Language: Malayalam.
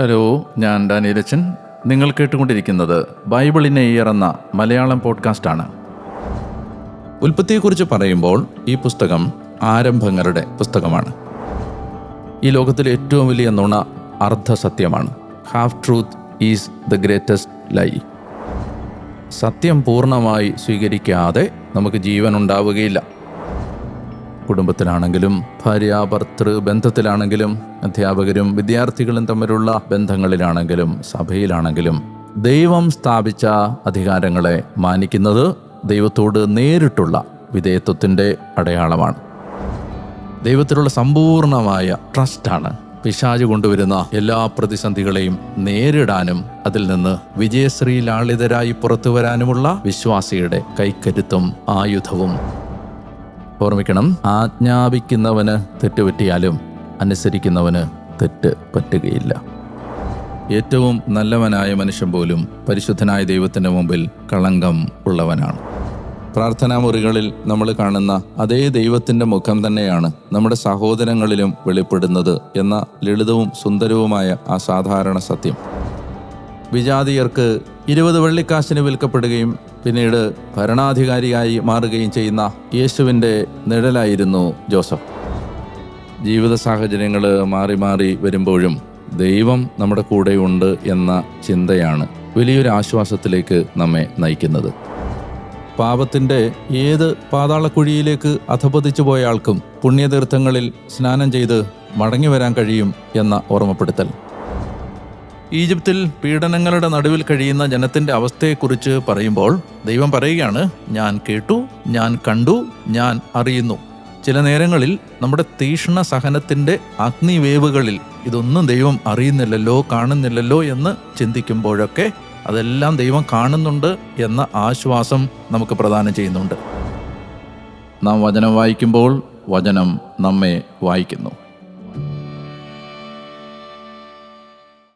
ഹലോ ഞാൻ ഡാനിയലച്ചൻ നിങ്ങൾ കേട്ടുകൊണ്ടിരിക്കുന്നത് ബൈബിളിനെ ഇയർ എന്ന മലയാളം പോഡ്കാസ്റ്റാണ്. ഉൽപ്പത്തിയെക്കുറിച്ച് പറയുമ്പോൾ ഈ പുസ്തകം ആരംഭങ്ങളുടെ പുസ്തകമാണ്. ഈ ലോകത്തിലെ ഏറ്റവും വലിയ നുണ അർദ്ധസത്യമാണ്. Half truth is the greatest lie സത്യം പൂർണമായി സ്വീകരിക്കാതെ നമുക്ക് ജീവൻ ഉണ്ടാവുകയില്ല. കുടുംബത്തിലാണെങ്കിലും ഭാര്യ ഭർത്തൃ ബന്ധത്തിലാണെങ്കിലും അധ്യാപകരും വിദ്യാർത്ഥികളും തമ്മിലുള്ള ബന്ധങ്ങളിലാണെങ്കിലും സഭയിലാണെങ്കിലും ദൈവം സ്ഥാപിച്ച അധികാരങ്ങളെ മാനിക്കുന്നത് ദൈവത്തോട് നേരിട്ടുള്ള വിധേയത്വത്തിന്റെ അടയാളമാണ്. ദൈവത്തിലുള്ള സമ്പൂർണമായ ട്രസ്റ്റാണ് പിശാജ് കൊണ്ടുവരുന്ന എല്ലാ പ്രതിസന്ധികളെയും നേരിടാനും അതിൽ നിന്ന് വിജയശ്രീ ലാളിതരായി പുറത്തു വരാനുമുള്ള വിശ്വാസിയുടെ കൈക്കരുത്തും ആയുധവും. ഓർമ്മിക്കണം ആജ്ഞാപിക്കുന്നവന് തെറ്റുപറ്റിയാലും അനുസരിക്കുന്നവന് തെറ്റ് പറ്റുകയില്ല. ഏറ്റവും നല്ലവനായ മനുഷ്യൻ പോലും പരിശുദ്ധനായ ദൈവത്തിന്റെ മുമ്പിൽ കളങ്കം ഉള്ളവനാണ്. പ്രാർത്ഥനാ മുറികളിൽ നമ്മൾ കാണുന്ന അതേ ദൈവത്തിന്റെ മുഖം തന്നെയാണ് നമ്മുടെ സഹോദരങ്ങളിലും വെളിപ്പെടുന്നത് എന്ന ലളിതവും സുന്ദരവുമായ ആ സാധാരണ സത്യം. വിജാതീയർക്ക് ഇരുപത് വെള്ളിക്കാശിന് വിൽക്കപ്പെടുകയും പിന്നീട് ഭരണാധികാരിയായി മാറുകയും ചെയ്യുന്ന യേശുവിന്റെ നിഴലായിരുന്നു ജോസഫ്. ജീവിത സാഹചര്യങ്ങൾ മാറി മാറി വരുമ്പോഴും ദൈവം നമ്മുടെ കൂടെയുണ്ട് എന്ന ചിന്തയാണ് വലിയൊരു ആശ്വാസത്തിലേക്ക് നമ്മെ നയിക്കുന്നത്. പാപത്തിന്റെ ഏത് പാതാളക്കുഴിയിലേക്ക് അധപതിച്ചു പോയ ആൾക്കും പുണ്യതീർത്ഥങ്ങളിൽ സ്നാനം ചെയ്ത് മടങ്ങി വരാൻ കഴിയും എന്ന ഓർമ്മപ്പെടുത്തൽ. ഈജിപ്തിൽ പീഡനങ്ങളുടെ നടുവിൽ കഴിയുന്ന ജനത്തിന്റെ അവസ്ഥയെക്കുറിച്ച് പറയുമ്പോൾ ദൈവം പറയുകയാണ് ഞാൻ കേട്ടു ഞാൻ കണ്ടു ഞാൻ അറിയുന്നു. ചില നേരങ്ങളിൽ നമ്മുടെ തീഷ്ണ സഹനത്തിന്റെ അഗ്നിവേവുകളിൽ ഇതൊന്നും ദൈവം അറിയുന്നില്ലല്ലോ കാണുന്നില്ലല്ലോ എന്ന് ചിന്തിക്കുമ്പോഴൊക്കെ അതെല്ലാം ദൈവം കാണുന്നുണ്ട് എന്ന ആശ്വാസം നമുക്ക് പ്രദാനം ചെയ്യുന്നുണ്ട്. നാം വചനം വായിക്കുമ്പോൾ വചനം നമ്മെ വായിക്കുന്നു.